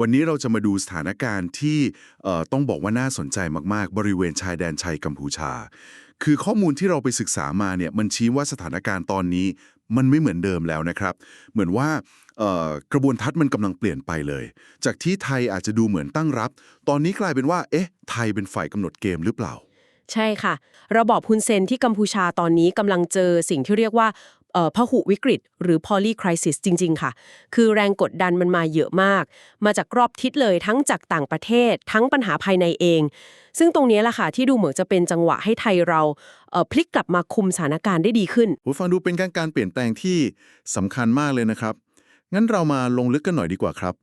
วันนี้เราจะมาดูสถานการณ์ที่ต้องบอกว่าน่าสนใจมากๆ บริเวณชายแดนไทยกัมพูชา คือข้อมูลที่เราไปศึกษามาเนี่ยมันชี้ว่าสถานการณ์ตอนนี้มันไม่เหมือนเดิมแล้วนะครับ เหมือนว่ากระบวนทัศน์มันกำลังเปลี่ยนไปเลย จากที่ไทยอาจจะดูเหมือนตั้งรับ ตอนนี้กลายเป็นว่า เอ๊ะ ไทยเป็นฝ่ายกำหนดเกมหรือเปล่า ใช่ค่ะ ระบอบฮุนเซนที่กัมพูชาตอนนี้กำลังเจอสิ่งที่เรียกว่า พหุวิกฤต หรือ poly crisis จริง ๆ ค่ะ คือแรงกดดันมันมาเยอะมาก มาจากรอบทิศเลยทั้งจากต่างประเทศ ทั้งปัญหาภายในเอง ซึ่งตรงนี้แหละค่ะ ที่ดูเหมือนจะเป็นจังหวะให้ไทยเราเอ่อพลิกกลับมาคุมสถานการณ์ได้ดีขึ้นฟังดูเป็นการการเปลี่ยนแปลงที่สำคัญมากเลยนะครับ งั้นเรามาลงลึกกันหน่อยดีกว่าครับ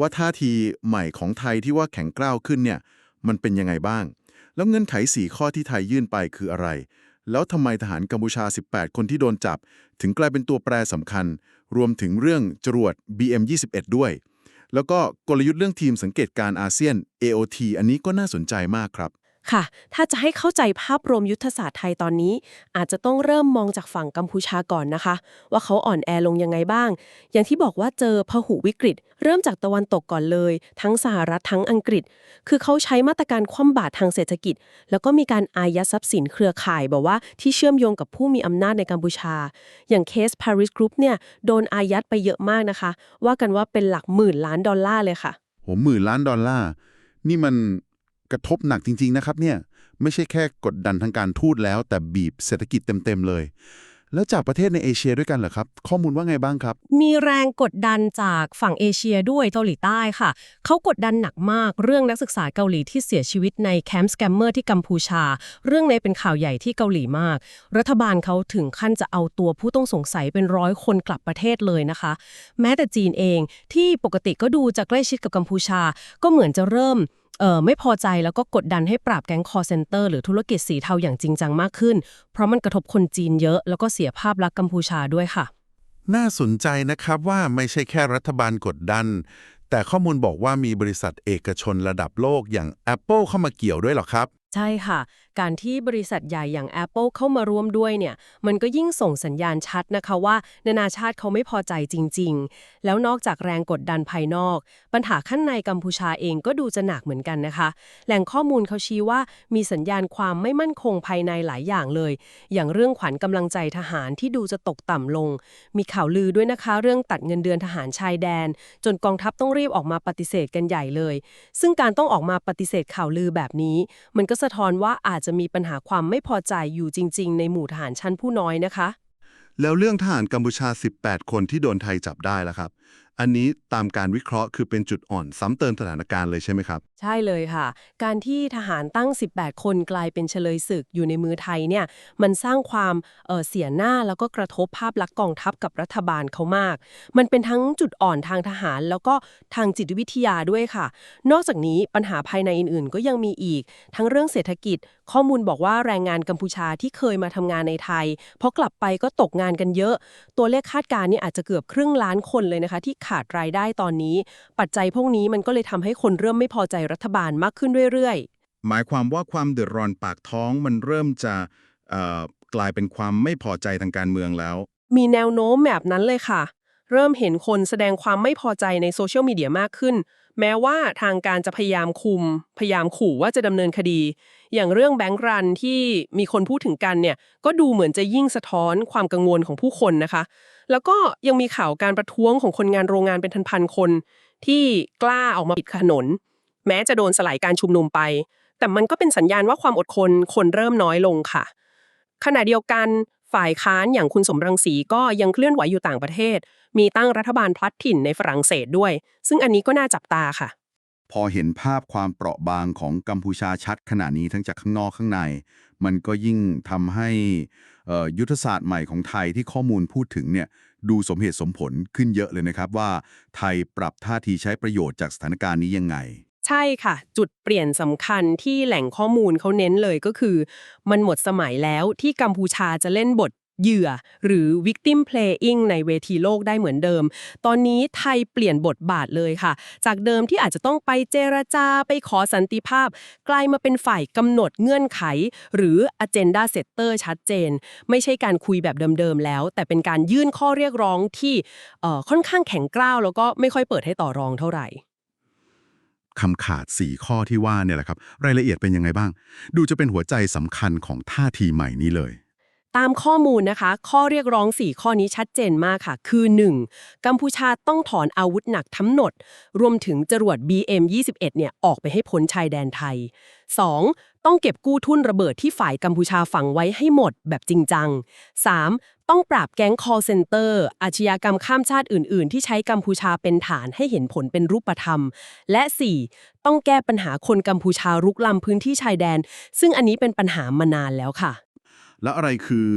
ว่าท่าทีใหม่ของไทยที่ว่าแข็งกร้าวขึ้นเนี่ยมันเป็นยังไงบ้าง แล้วเงื่อนไข4ข้อที่ไทยยื่นไปคืออะไร แล้วทำไมทหารกัมพูชา 18 คนที่โดนจับ ถึงกลายเป็นตัวแปรสำคัญ รวมถึงเรื่องจรวด BM21 ด้วย แล้วก็กลยุทธ์เรื่องทีมสังเกตการณ์อาเซียน AOT อันนี้ก็น่าสนใจมากครับ ค่ะ ถ้าจะให้เข้าใจภาพรวมยุทธศาสตร์ไทยตอนนี้ อาจจะต้องเริ่มมองจากฝั่งกัมพูชาก่อนนะคะ ว่าเขาอ่อนแอลงยังไงบ้าง อย่างที่บอกว่าเจอพหุวิกฤต เริ่มจากตะวันตกก่อนเลย ทั้งสหรัฐทั้งอังกฤษ คือเขาใช้มาตรการคว่ำบาตรทางเศรษฐกิจ แล้วก็มีการอายัดทรัพย์สินเครือข่ายแบบว่าที่เชื่อมโยงกับผู้มีอำนาจในกัมพูชา อย่างเคส Paris Group เนี่ยโดนอายัดไปเยอะมากนะคะ ว่ากันว่าเป็นหลักหมื่นล้านดอลลาร์เลยค่ะโหหมื่นล้านดอลลาร์นี่มัน กระทบหนักจริง ๆ นะครับเนี่ยไม่ใช่แค่กดดันทางการทูตแล้ว แต่บีบเศรษฐกิจเต็ม ๆ เลย แล้วจากประเทศในเอเชียด้วยกันเหรอครับ ข้อมูลว่าไงบ้างครับ มีแรงกดดันจากฝั่งเอเชียด้วยเกาหลีใต้ค่ะ เขากดดันหนักมากเรื่องนักศึกษาเกาหลีที่เสียชีวิตในแคมป์สแกมเมอร์ที่กัมพูชา เรื่องนี้เป็นข่าวใหญ่ที่เกาหลีมาก รัฐบาลเขาถึงขั้นจะเอาตัวผู้ต้องสงสัยเป็นร้อยคนกลับประเทศเลยนะคะ แม้แต่จีนเองที่ปกติก็ดูจะใกล้ชิดกับกัมพูชา ก็เหมือนจะเริ่ม ไม่พอใจแล้วก็กดดันให้ปราบแก๊งคอร์เซนเตอร์หรือธุรกิจสีเทาอย่างจริงจังมากขึ้น เพราะมันกระทบคนจีนเยอะแล้วก็เสียภาพลักษณ์กัมพูชาด้วยค่ะ น่าสนใจนะครับว่าไม่ใช่แค่รัฐบาลกดดัน แต่ข้อมูลบอกว่ามีบริษัทเอกชนระดับโลกอย่าง Apple เข้ามาเกี่ยวด้วยเหรอครับ ใช่ค่ะ การที่บริษัทใหญ่อย่าง Apple เข้ามาร่วมด้วยเนี่ย มันก็ยิ่งส่งสัญญาณชัดนะคะว่า นานาชาติเขาไม่พอใจจริง ๆ แล้วนอกจากแรงกดดันภายนอก ปัญหาข้างในกัมพูชาเองก็ดูจะหนักเหมือนกันนะคะ แหล่งข้อมูลเขาชี้ว่ามีสัญญาณความไม่มั่นคงภายในหลายอย่างเลย อย่างเรื่องขวัญกำลังใจทหารที่ดูจะตกต่ำลง มีข่าวลือด้วยนะคะ เรื่องตัดเงินเดือนทหารชายแดน จนกองทัพต้องรีบออกมาปฏิเสธกันใหญ่เลย ซึ่งการต้องออกมาปฏิเสธข่าวลือแบบนี้ มันก็สะท้อนว่าอาจจะมีปัญหาความไม่พอใจอยู่จริง ๆ ในหมู่ทหารชั้นผู้น้อยนะคะ แล้วเรื่องทหารกัมพูชา 18 คนที่โดนไทยจับได้แล้วครับ อันนี้ตามการวิเคราะห์คือเป็นจุดอ่อนซ้ำเติมสถานการณ์เลยใช่ไหมครับ ใช่เลยค่ะ การที่ทหารตั้ง 18 คนกลายเป็นเฉลยศึกอยู่ในมือไทยเนี่ย มันสร้างความเอ่อเสียหน้าแล้วก็กระทบภาพลักษณ์กองทัพกับรัฐบาลเขามาก มันเป็นทั้งจุดอ่อนทางทหาร แล้วก็ทางจิตวิทยาด้วยค่ะ นอกจากนี้ปัญหาภายในอื่นๆ ก็ยังมีอีก ทั้งเรื่องเศรษฐกิจ ข้อมูลบอกว่าแรงงานกัมพูชาที่เคยมาทำงานในไทยพอกลับไปก็ตกงานกันเยอะ ตัวเลขคาดการณ์เนี่ยอาจจะเกือบครึ่งล้านคนเลยนะคะ ที่ขาดรายได้ตอนนี้ ปัจจัยพวกนี้มันก็เลยทำให้คนเริ่มไม่พอใจรัฐบาลมากขึ้นเรื่อยๆ หมายความว่าความเดือดร้อนปากท้องมันเริ่มจะเอ่อกลายเป็นความไม่พอใจทางการเมืองแล้ว มีแนวโน้มแบบนั้นเลยค่ะ เริ่มเห็นคนแสดงความไม่พอใจในโซเชียลมีเดียมากขึ้น แม้ว่าทางการจะพยายามคุม พยายามขู่ว่าจะดำเนินคดี อย่างเรื่องแบงก์รันที่มีคนพูดถึงกันเนี่ย ก็ดูเหมือนจะยิ่งสะท้อนความกังวลของผู้คนนะคะ แล้วก็ยังมีข่าวการประท้วงของคนงานโรงงานเป็นพันๆคน ที่กล้าออกมาปิดถนน แม้จะโดนสลายการชุมนุมไป แต่มันก็เป็นสัญญาณว่าความอดทนคนเริ่มน้อยลงค่ะขณะเดียวกัน ฝ่ายค้านอย่างคุณสมรังสีก็ยังเคลื่อนไหวอยู่ต่างประเทศ มีตั้งรัฐบาลพลัดถิ่นในฝรั่งเศสด้วย ซึ่งอันนี้ก็น่าจับตาค่ะ พอเห็นภาพความเปราะบางของกัมพูชาชัดขนาดนี้ทั้งจากข้างนอกข้างใน มันก็ยิ่งทำให้ยุทธศาสตร์ใหม่ของไทยที่ข้อมูลพูดถึงเนี่ยดูสมเหตุสมผลขึ้นเยอะเลยนะครับว่าไทยปรับท่าทีใช้ประโยชน์จากสถานการณ์นี้ยังไง ใช่ค่ะ จุดเปลี่ยนสำคัญที่แหล่งข้อมูลเขาเน้นเลยก็คือ มันหมดสมัยแล้วที่กัมพูชาจะเล่นบทเหยื่อ หรือ victim playing ในเวทีโลกได้เหมือนเดิม ตอนนี้ไทยเปลี่ยนบทบาทเลยค่ะ จากเดิมที่อาจจะต้องไปเจรจาไปขอสันติภาพ กลายมาเป็นฝ่ายกำหนดเงื่อนไข หรือ agenda setter ชัดเจน ไม่ใช่การคุยแบบเดิมๆแล้ว แต่เป็นการยื่นข้อเรียกร้องที่ค่อนข้างแข็งกร้าวแล้วก็ไม่ค่อยเปิดให้ต่อรองเท่าไหร่ คำขาด 4 ข้อที่ว่าเนี่ยแหละครับ รายละเอียดเป็นยังไงบ้าง ดูจะเป็นหัวใจสำคัญของท่าทีใหม่นี้เลย ตามข้อมูลนะคะ ข้อเรียกร้อง 4 ข้อนี้ชัดเจนมากค่ะ คือ 1. กัมพูชาต้องถอนอาวุธหนักทั้งหมด รวมถึงจรวด BM21 เนี่ยออกไปให้พ้นชายแดนไทย 2. ต้องเก็บกู้ทุนระเบิดที่ฝ่ายกัมพูชาฝังไว้ให้หมดแบบจริงจัง 3. ต้องปราบแก๊ง call center อาชญากรรมข้ามชาติอื่น ๆ ที่ใช้กัมพูชาเป็นฐานให้เห็นผลเป็นรูปธรรม และ 4. ต้องแก้ปัญหาคนกัมพูชารุกล้ำพื้นที่ชายแดน ซึ่งอันนี้เป็นปัญหามานานแล้วค่ะ แล้วอะไรคือ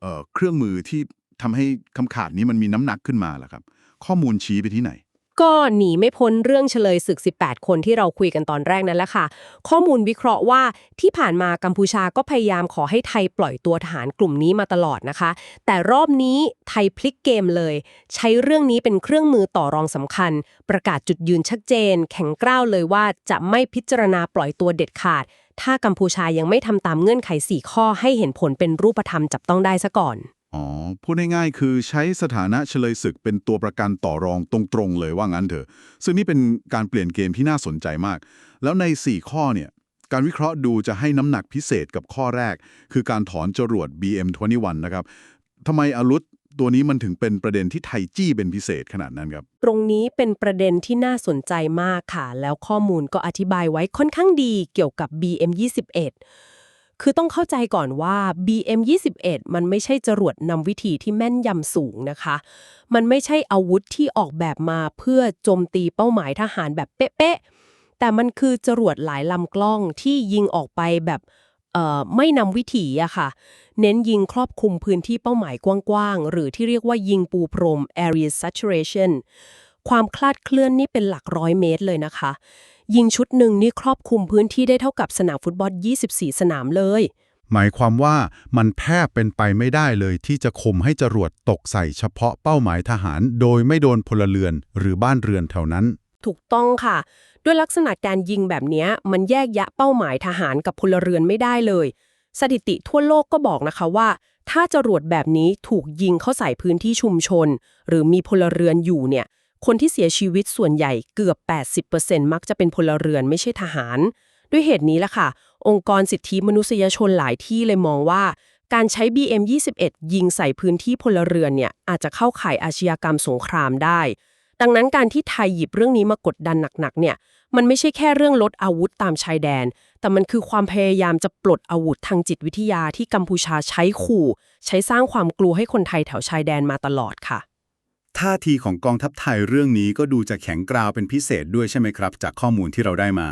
เอ่อเครื่องมือที่ทำให้คำขาดนี้มันมีน้ำหนักขึ้นมาล่ะครับ ข้อมูลชี้ไปที่ไหน ก็หนีไม่พ้นเรื่องเฉลยศึก 18 คนที่เราคุยกันตอนแรกนั่นแหละค่ะ ข้อมูลวิเคราะห์ว่าที่ผ่านมากัมพูชาก็พยายามขอให้ไทยปล่อยตัวทหารกลุ่มนี้มาตลอดนะคะ แต่รอบนี้ไทยพลิกเกมเลย ใช้เรื่องนี้เป็นเครื่องมือต่อรองสำคัญ ประกาศจุดยืนชัดเจน แข็งกร้าวเลยว่าจะไม่พิจารณาปล่อยตัวเด็ดขาด ถ้ากัมพูชายังไม่ทำตามเงื่อนไข 4 ข้อให้เห็นผลเป็นรูปธรรมจับต้องได้ซะก่อน อ๋อ พูดง่ายๆ คือใช้สถานะเฉลยศึกเป็นตัวประกันต่อรองตรงๆเลยว่างั้นเถอะ ซึ่งนี่เป็นการเปลี่ยนเกมที่น่าสนใจมาก แล้วใน 4 ข้อเนี่ย การวิเคราะห์ดูจะให้น้ำหนักพิเศษกับข้อแรก คือการถอนจรวด BM21 นะครับทำไมอารุธตัวนี้มันถึงเป็นประเด็นที่ไทยจี้เป็นพิเศษขนาดนั้นครับ ตรงนี้เป็นประเด็นที่น่าสนใจมากค่ะ แล้วข้อมูลก็อธิบายไว้ค่อนข้างดีเกี่ยวกับ BM21 คือต้องเข้าใจก่อนว่า BM21 มันไม่ใช่จรวดนำวิธีที่แม่นยำสูงนะคะ มันไม่ใช่อาวุธที่ออกแบบมาเพื่อโจมตีเป้าหมายทหารแบบเป๊ะๆ แต่มันคือจรวดหลายลำกล้องที่ยิงออกไปแบบเอ่อไม่นำวิถีอะค่ะ เน้นยิงครอบคลุมพื้นที่เป้าหมายกว้างๆ หรือที่เรียกว่ายิงปูพรม area saturation ความคลาดเคลื่อนนี่เป็นหลักร้อยเมตรเลยนะคะ ยิงชุดหนึ่งนี่ครอบคลุมพื้นที่ได้เท่ากับสนามฟุตบอล 24 สนามเลย หมายความว่ามันแทบเป็นไปไม่ได้เลยที่จะข่มให้จรวดตกใส่เฉพาะเป้าหมายทหาร โดยไม่โดนพลเรือนหรือบ้านเรือนแถวนั้น ถูกต้องค่ะ ด้วยลักษณะการยิงแบบเนี้ยมันแยกแยะเป้าหมายทหารกับพลเรือนไม่ได้เลย สถิติทั่วโลกก็บอกนะคะว่า ถ้าจรวดแบบนี้ถูกยิงเข้าใส่พื้นที่ชุมชน หรือมีพลเรือนอยู่เนี่ย คนที่เสียชีวิตส่วนใหญ่เกือบ 80%มักจะเป็นพลเรือนไม่ใช่ทหาร ด้วยเหตุนี้ล่ะค่ะ องค์กรสิทธิมนุษยชนหลายที่เลยมองว่า การใช้ BM21 ยิงใส่พื้นที่พลเรือนเนี่ยอาจจะเข้าข่ายอาชญากรรมสงครามได้ ดังนั้นการที่ไทยหยิบเรื่องนี้มากดดันหนักๆเนี่ยมันไม่ใช่แค่เรื่องลดอาวุธตามชายแดน แต่มันคือความพยายามจะปลดอาวุธทางจิตวิทยาที่กัมพูชาใช้ขู่ ใช้สร้างความกลัวให้คนไทยแถวชายแดนมาตลอดค่ะ ท่าทีของกองทัพไทยเรื่องนี้ก็ดูจะแข็งกราวเป็นพิเศษด้วยใช่ไหมครับ จากข้อมูลที่เราได้มา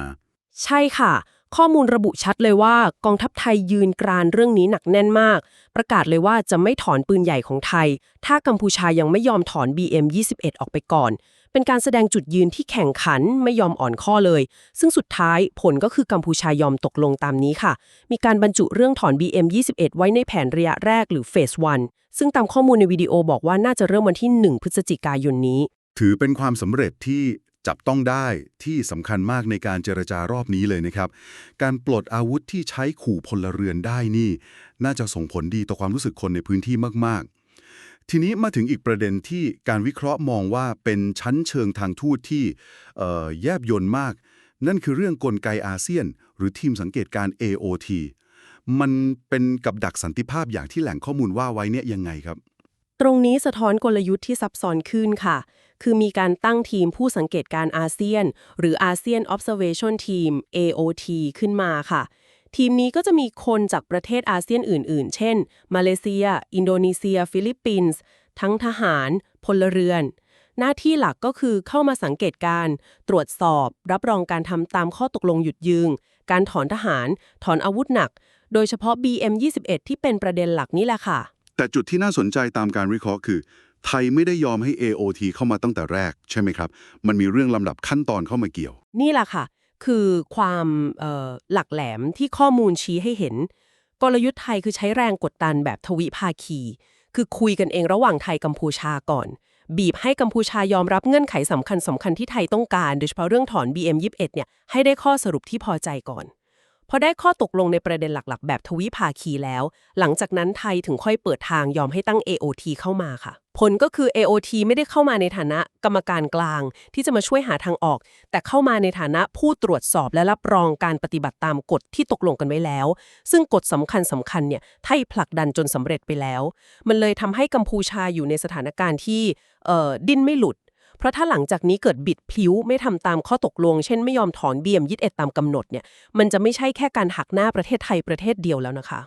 ใช่ค่ะ ข้อมูลระบุชัดเลยว่ากองทัพไทยยืนกรานเรื่องนี้หนักแน่นมาก ประกาศเลยว่าจะไม่ถอนปืนใหญ่ของไทย ถ้ากัมพูชายังไม่ยอมถอน BM21 ออกไปก่อน เป็นการแสดงจุดยืนที่แข่งขันไม่ยอมอ่อนข้อเลย ซึ่งสุดท้ายผลก็คือกัมพูชายอมตกลงตามนี้ค่ะ มีการบรรจุเรื่องถอน BM21 ไว้ในแผนระยะแรกหรือเฟส1ซึ่งตามข้อมูลในวิดีโอบอกว่าน่าจะเริ่มวันที่ 1 พฤศจิกายนนี้ ถือเป็นความสำเร็จที่ จับต้องได้ที่สำคัญมากในการเจรจารอบนี้เลยนะครับ การปลดอาวุธที่ใช้ขู่พลเรือนได้นี่ น่าจะส่งผลดีต่อความรู้สึกคนในพื้นที่มาก ๆ ทีนี้มาถึงอีกประเด็นที่การวิเคราะห์มองว่าเป็นชั้นเชิงทางทูตที่แยบยนต์มาก นั่นคือเรื่องกลไกอาเซียน หรือทีมสังเกตการ AOT มันเป็นกับดักสันติภาพอย่างที่แหล่งข้อมูลว่าไว้เนี่ยยังไงครับ ตรงนี้สะท้อนกลยุทธ์ที่ซับซ้อนขึ้นค่ะ คือมีการตั้งทีมผู้สังเกตการอาเซียน หรือ ASEAN Observation Team AOT ขึ้นมาค่ะ ทีมนี้ก็จะมีคนจากประเทศอาเซียนอื่น ๆ เช่น มาเลเซีย อินโดนีเซีย ฟิลิปปินส์ ทั้งทหาร พลเรือน หน้าที่หลักก็คือเข้ามาสังเกตการ ตรวจสอบ รับรองการทำตามข้อตกลงหยุดยิงการถอนทหาร ถอนอาวุธหนัก โดยเฉพาะ BM21 ที่เป็นประเด็นหลักนี่แหละค่ะแต่จุดที่น่าสนใจตามการวิเคราะห์คือ ไทยไม่ได้ยอมให้ AOT เข้ามาตั้งแต่แรกใช่ไหมครับ มันมีเรื่องลำดับขั้นตอนเข้ามาเกี่ยว นี่แหละค่ะ คือความหลักแหลมที่ข้อมูลชี้ให้เห็น กลยุทธ์ไทยคือใช้แรงกดดันแบบทวิภาคี คือคุยกันเองระหว่างไทยกัมพูชาก่อน บีบให้กัมพูชายอมรับเงื่อนไขสำคัญสำคัญที่ไทยต้องการ โดยเฉพาะเรื่องถอน BM21 เนี่ยให้ได้ข้อสรุปที่พอใจก่อนพอได้ข้อตกลงในประเด็นหลักๆ แบบทวิภาคีแล้ว หลังจากนั้นไทยถึงค่อยเปิดทางยอมให้ตั้ง AOT เข้ามาค่ะ ผลก็คือ AOT ไม่ได้เข้ามาในฐานะกรรมการกลาง ที่จะมาช่วยหาทางออก แต่เข้ามาในฐานะผู้ตรวจสอบและรับรองการปฏิบัติตามกฎที่ตกลงกันไว้แล้ว ซึ่งกฎสำคัญสำคัญเนี่ยไทยผลักดันจนสำเร็จไปแล้ว มันเลยทำให้กัมพูชาอยู่ในสถานการณ์ที่เอ่อดิ้นไม่หลุด เพราะถ้าหลังจากนี้เกิดบิดพิ้วไม่ทำตามข้อตกลง เช่นไม่ยอมถอนเบียมยึดเอ็ดตามกำหนดเนี่ยมันจะไม่ใช่แค่การหักหน้าประเทศไทยประเทศเดียวแล้วนะคะ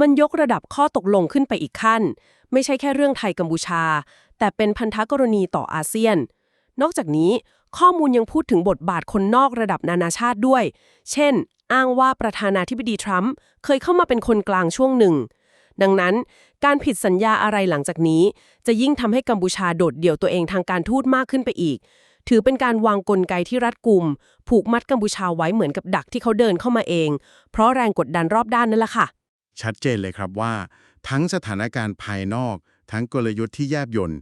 มันยกระดับข้อตกลงขึ้นไปอีกขั้น ไม่ใช่แค่เรื่องไทยกัมพูชา แต่เป็นพันธกรณีต่ออาเซียน นอกจากนี้ข้อมูลยังพูดถึงบทบาทคนนอกระดับนานาชาติด้วย เช่น อ้างว่าประธานาธิบดีทรัมป์เคยเข้ามาเป็นคนกลางช่วงหนึ่ง ดังนั้นการผิดสัญญาอะไรหลังจากนี้ จะยิ่งทำให้กัมพูชาโดดเดี่ยวตัวเองทางการทูตมากขึ้นไปอีก ถือเป็นการวางกลไกที่รัดกุม ผูกมัดกัมพูชาไว้เหมือนกับดักที่เขาเดินเข้ามาเอง เพราะแรงกดดันรอบด้านนั่นแหละค่ะ ชัดเจนเลยครับว่า ทั้งสถานการณ์ภายนอก ทั้งกลยุทธ์ที่แยบยล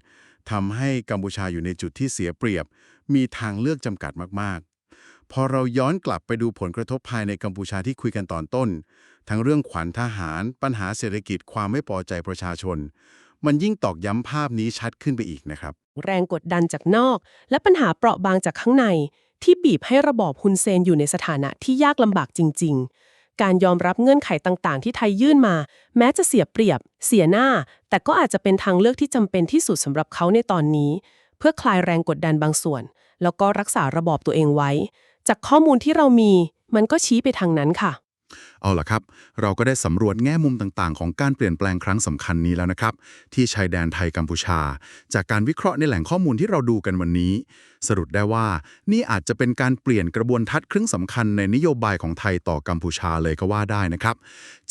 ทำให้กัมพูชาอยู่ในจุดที่เสียเปรียบ มีทางเลือกจำกัดมากๆ พอเราย้อนกลับไปดูผลกระทบภายในกัมพูชาที่คุยกันตอนต้น ทั้งเรื่องขวัญทหาร ปัญหาเศรษฐกิจความไม่พอใจประชาชน มันยิ่งตอกย้ำภาพนี้ชัดขึ้นไปอีกนะครับ แรงกดดันจากนอก และปัญหาเปราะบางจากข้างใน ที่บีบให้ระบอบฮุนเซนอยู่ในสถานะที่ยากลำบากจริง ๆ การยอมรับเงื่อนไขต่างๆ ที่ไทยยื่นมา แม้จะเสียเปรียบ เสียหน้า แต่ก็อาจจะเป็นทางเลือกที่จำเป็นที่สุดสำหรับเขาในตอนนี้ เพื่อคลายแรงกดดันบางส่วน แล้วก็รักษาระบอบตัวเองไว้ จากข้อมูลที่เรามี มันก็ชี้ไปทางนั้นค่ะ เอาล่ะครับ เราก็ได้สำรวจแง่มุมต่างๆ ของการเปลี่ยนแปลงครั้งสำคัญนี้แล้วนะครับ ที่ชายแดนไทยกัมพูชา จากการวิเคราะห์ในแหล่งข้อมูลที่เราดูกันวันนี้ สรุปได้ว่านี่อาจจะเป็นการเปลี่ยนกระบวนทัศน์ครึ่งสำคัญในนโยบายของไทยต่อกัมพูชาเลยก็ว่าได้นะครับ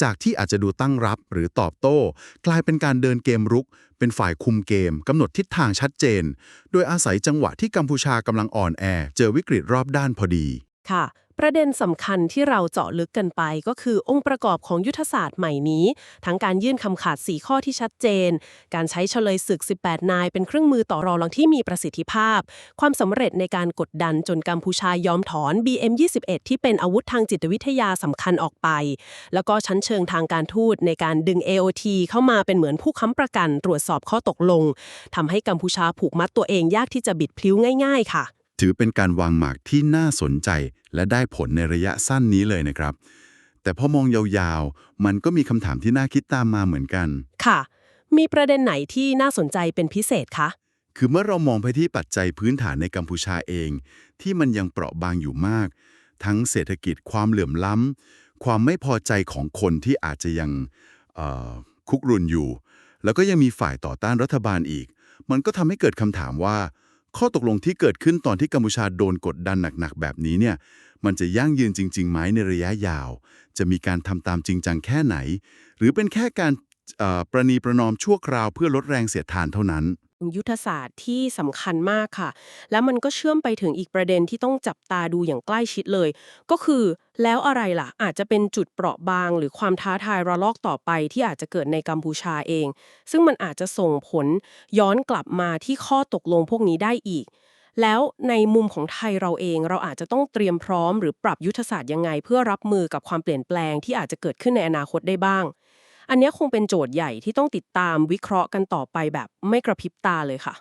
จากที่อาจจะดูตั้งรับหรือตอบโต้ กลายเป็นการเดินเกมรุก เป็นฝ่ายคุมเกมกำหนดทิศทางชัดเจน โดยอาศัยจังหวะที่กัมพูชากำลังอ่อนแอ เจอวิกฤตรอบด้านพอดีค่ะ ประเด็นสำคัญที่เราเจาะลึกกันไปก็คือองค์ประกอบของยุทธศาสตร์ใหม่นี้ ทั้งการยื่นคำขาด 4 ข้อที่ชัดเจน การใช้เฉลยศึก 18 นาย เป็นเครื่องมือต่อรองที่มีประสิทธิภาพ ความสำเร็จในการกดดันจนกัมพูชายอมถอน BM21 ที่เป็นอาวุธทางจิตวิทยาสำคัญออกไป แล้วก็ชั้นเชิงทางการทูตในการดึง AOT เข้ามาเป็นเหมือนผู้ค้ำประกันตรวจสอบข้อตกลงทำให้กัมพูชาผูกมัดตัวเองยากที่จะบิดพลิ้วง่าย ๆ ค่ะ ถือเป็นการวางหมากที่น่าสนใจ และได้ผลในระยะสั้นนี้เลยนะครับ แต่พอมองยาวๆ มันก็มีคำถามที่น่าคิดตามมาเหมือนกัน ค่ะ มีประเด็นไหนที่น่าสนใจเป็นพิเศษคะ คือเมื่อเรามองไปที่ปัจจัยพื้นฐานในกัมพูชาเอง ที่มันยังเปราะบางอยู่มาก ทั้งเศรษฐกิจความเหลื่อมล้ำความไม่พอใจของคนที่อาจจะยังเอ่อคุกรุนอยู่ แล้วก็ยังมีฝ่ายต่อต้านรัฐบาลอีก มันก็ทำให้เกิดคำถามว่า ข้อตกลงที่เกิดขึ้นตอนที่กัมพูชาโดนกดดันหนักๆ แบบนี้เนี่ย มันจะยั่งยืนจริงๆไหมในระยะยาว จะมีการทำตามจริงจังแค่ไหน หรือเป็นแค่การประนีประนอมชั่วคราวเพื่อลดแรงเสียดทานเท่านั้น ยุทธศาสตร์ที่สำคัญมากค่ะ แล้วมันก็เชื่อมไปถึงอีกประเด็นที่ต้องจับตาดูอย่างใกล้ชิดเลย ก็คือแล้วอะไรล่ะ อาจจะเป็นจุดเปราะบาง หรือความท้าทายระลอกต่อไปที่อาจจะเกิดในกัมพูชาเอง ซึ่งมันอาจจะส่งผลย้อนกลับมาที่ข้อตกลงพวกนี้ได้อีกแล้วในมุมของไทยเราเองเราอาจจะต้องเตรียมพร้อมหรือปรับยุทธศาสตร์ยังไง เพื่อรับมือกับความเปลี่ยนแปลงที่อาจจะเกิดขึ้นในอนาคตได้บ้าง อันนี้คงเป็นโจทย์ใหญ่ที่ต้องติดตามวิเคราะห์กันต่อไปแบบไม่กระพริบตาเลยค่ะ